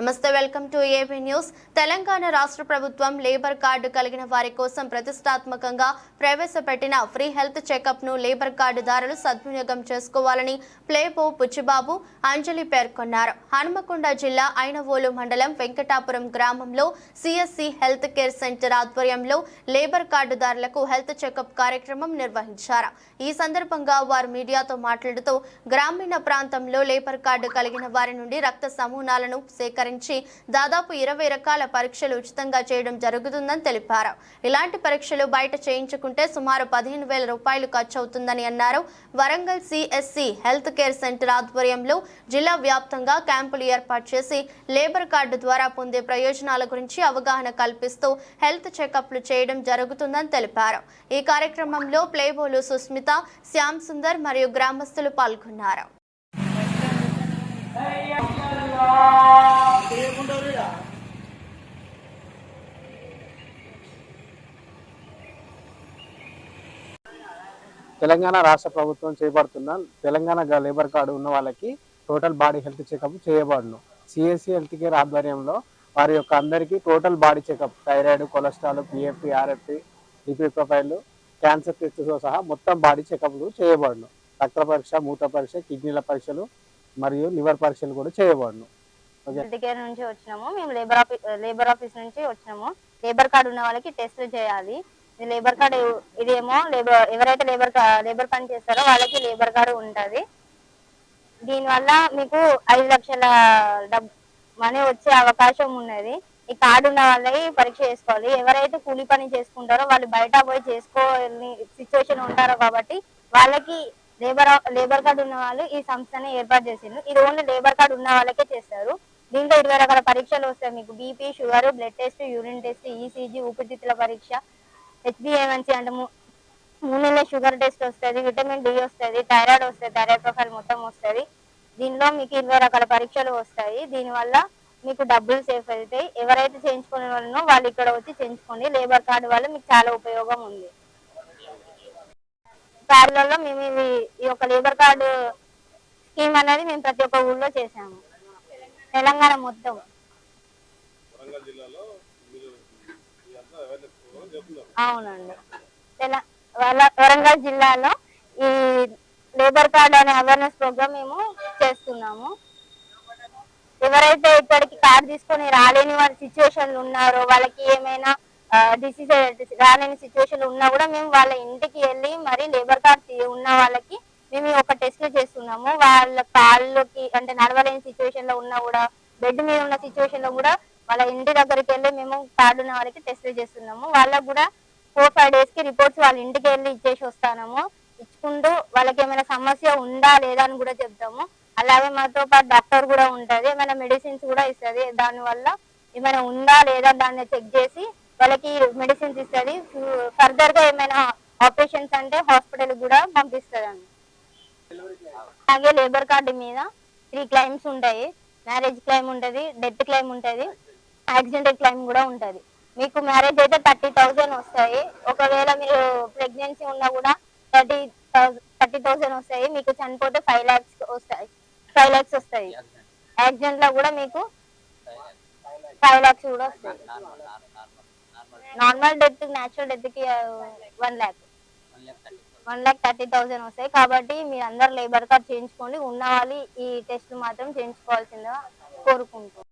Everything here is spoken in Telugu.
నమస్తే welcome to AB news. Telangana రాష్ట్ర ప్రభుత్వం లేబర్ కార్డు కలిగిన వారి కోసం ప్రతిష్టాత్మకంగా ప్రవేశపెట్టిన ఫ్రీ హెల్త్ చెకప్ను లేబర్ కార్డుదారులు సద్వినియోగం చేసుకోవాలని ప్లేబో పుచ్చిబాబు అంజలి పేర్కొన్నారు. హనుమకొండ జిల్లా ఐనవోలు మండలం వెంకటాపురం గ్రామంలో సిఎస్సి హెల్త్ కేర్ సెంటర్ ఆధ్వర్యంలో లేబర్ కార్డుదారులకు హెల్త్ చెకప్ కార్యక్రమం నిర్వహించారు. ఈ సందర్భంగా వారు మీడియాతో మాట్లాడుతూ గ్రామీణ ప్రాంతంలో లేబర్ కార్డు కలిగిన వారి నుండి రక్త నమూనాలను సేకరించి దాదాపు ఇరవై రకాల పరీక్షలు ఉచితంగా చేయడం జరుగుతుందని తెలిపారు. ఇలాంటి పరీక్షలు బయట చేయించుకుంటే సుమారు పదిహేను వేల రూపాయలు ఖర్చు అవుతుందని అన్నారు. Warangal CSC health care centre ఆధ్వర్యంలో జిల్లా వ్యాప్తంగా క్యాంపులు ఏర్పాటు చేసి లేబర్ కార్డు ద్వారా పొందే ప్రయోజనాల గురించి అవగాహన కల్పిస్తూ హెల్త్ చెకప్లు చేయడం జరుగుతుందని తెలిపారు. ఈ కార్యక్రమంలో ప్లేబోలు సుస్మిత శ్యామ్ సుందర్ మరియు గ్రామస్తులు పాల్గొన్నారు. తెలంగాణ రాష్ట్ర ప్రభుత్వం చేపడుతున్న తెలంగాణ లేబర్ కార్డు ఉన్న వాళ్ళకి టోటల్ బాడీ హెల్త్ చెకప్ చేయబడును. సిఎస్సి హెల్త్ కేర్ ఆధ్వర్యంలో వారి యొక్క అందరికీ total body checkup thyroid cholesterol PFP RFP DP profile cancer టెస్ట్తో సహా మొత్తం బాడీ చెకప్లు చేయబడును. రక్త పరీక్ష మూత పరీక్ష కిడ్నీల పరీక్షలు మరియు లివర్ పరీక్షలు కూడా చేయబడును. హెల్త్ కేర్ నుంచి వచ్చినాము. మేము లేబర్ ఆఫీస్ లేబర్ ఆఫీస్ నుంచి వచ్చినాము. లేబర్ కార్డు ఉన్న వాళ్ళకి టెస్ట్ చేయాలి. లేబర్ కార్డు ఇదేమో లేబర్ ఎవరైతే లేబర్ లేబర్ పని చేస్తారో వాళ్ళకి లేబర్ కార్డు ఉంటుంది. దీనివల్ల మీకు ఐదు లక్షల డబ్బు మనీ వచ్చే అవకాశం ఉన్నది. ఈ కార్డు ఉన్న వాళ్ళకి పరీక్ష చేసుకోవాలి. ఎవరైతే కూలి పని చేసుకుంటారో వాళ్ళు బయట పోయి చేసుకోని సిచ్యువేషన్ ఉంటారో కాబట్టి వాళ్ళకి లేబర్ లేబర్ కార్డు ఉన్న వాళ్ళు ఈ సంస్థని ఏర్పాటు చేసిండ్రు. ఇది ఓన్లీ లేబర్ కార్డు ఉన్న వాళ్ళకే చేస్తారు. దీంట్లో ఇరవై రకాల పరీక్షలు వస్తాయి. మీకు BP sugar blood test urine test ECG ఊపిరితిత్తుల పరీక్ష హెచ్బిఏవన్సీ అంటే నూనెలో షుగర్ టెస్ట్ వస్తుంది విటమిన్ డి వస్తుంది థైరాయిడ్ వస్తుంది థైరాయిడ్ ప్రొఫైల్ మొత్తం వస్తుంది. దీనిలో మీకు ఇరవై రకాల పరీక్షలు వస్తాయి. దీనివల్ల మీకు డబ్బులు సేఫ్ అవుతాయి. ఎవరైతే చేయించుకునే వాళ్ళనో వాళ్ళు ఇక్కడ వచ్చి చేయించుకోండి. లేబర్ కార్డు వల్ల మీకు చాలా ఉపయోగం ఉంది. కార్డులలో మేము ఇవి ఈ యొక్క లేబర్ కార్డు స్కీమ్ అనేది మేము ప్రతి ఒక్క ఊళ్ళో చేసాము తెలంగాణ మొత్తం. అవునండి. వరంగల్ జిల్లాలో ఈ లేబర్ కార్డ్ అనే అవేర్నెస్ ప్రోగ్రామ్ మేము చేస్తున్నాము. ఎవరైతే ఇక్కడికి కార్డు తీసుకొని రాలేని వాళ్ళ సిచ్యువేషన్లు ఉన్నారో వాళ్ళకి ఏమైనా డిసీజ్ రాలేని సిచ్యువేషన్లు ఉన్నా కూడా మేము వాళ్ళ ఇంటికి వెళ్ళి మరి లేబర్ కార్డ్ ఉన్న వాళ్ళకి మేము ఒక టెస్ట్ చేస్తున్నాము. వాళ్ళ కాళ్ళకి అంటే నడవలేని సిచ్యువేషన్లో ఉన్నా కూడా బెడ్ మీద ఉన్న సిచ్యువేషన్లో కూడా వాళ్ళ ఇంటి దగ్గరికి వెళ్ళి మేము కార్డు ఉన్న వాళ్ళకి టెస్ట్ చేస్తున్నాము. వాళ్ళకు కూడా ఫోర్ ఫైవ్ డేస్కి రిపోర్ట్స్ వాళ్ళ ఇంటికి వెళ్ళి ఇచ్చేసి వస్తాము. ఇచ్చుకుంటూ వాళ్ళకి ఏమైనా సమస్య ఉందా లేదా అని కూడా చెప్తాము. అలాగే మాతో పాటు డాక్టర్ కూడా ఉంటది. ఏమైనా మెడిసిన్స్ కూడా ఇస్తుంది. దాని వల్ల ఏమైనా ఉందా లేదా దాన్ని చెక్ చేసి వాళ్ళకి మెడిసిన్స్ ఇస్తుంది. ఫర్దర్గా ఏమైనా ఆపరేషన్స్ అంటే హాస్పిటల్ కూడా పంపిస్తుంది అలాగే లేబర్ కార్డు మీద త్రీ క్లైమ్స్ ఉంటాయి. మ్యారేజ్ క్లైమ్ ఉంటది డెత్ క్లైమ్ ఉంటది. యాక్సిడెంటల్ క్లైమ్ కూడా ఉంటది. మీకు మ్యారేజ్ అయితే థర్టీ థౌసండ్ వస్తాయి. ఒకవేళ మీరు ప్రెగ్నెన్సీ ఉన్నా కూడా థర్టీ థర్టీ థౌసండ్ వస్తాయి. మీకు చనిపోతే ఫైవ్ లాక్స్ వస్తాయి. ఫైవ్ లాక్స్ వస్తాయి. యాక్సిడెంట్లో కూడా మీకు ఫైవ్ లాక్స్ కూడా వస్తాయి. Normal death natural డెత్కి one lakh one lakh thirty thousand వస్తాయి. కాబట్టి మీరు అందరు లేబర్ కార్డ్ చేయించుకోండి. ఉన్న వాళ్ళు ఈ టెస్ట్ మాత్రం చేయించుకోవాల్సిందిగా కోరుకుంటున్నాం.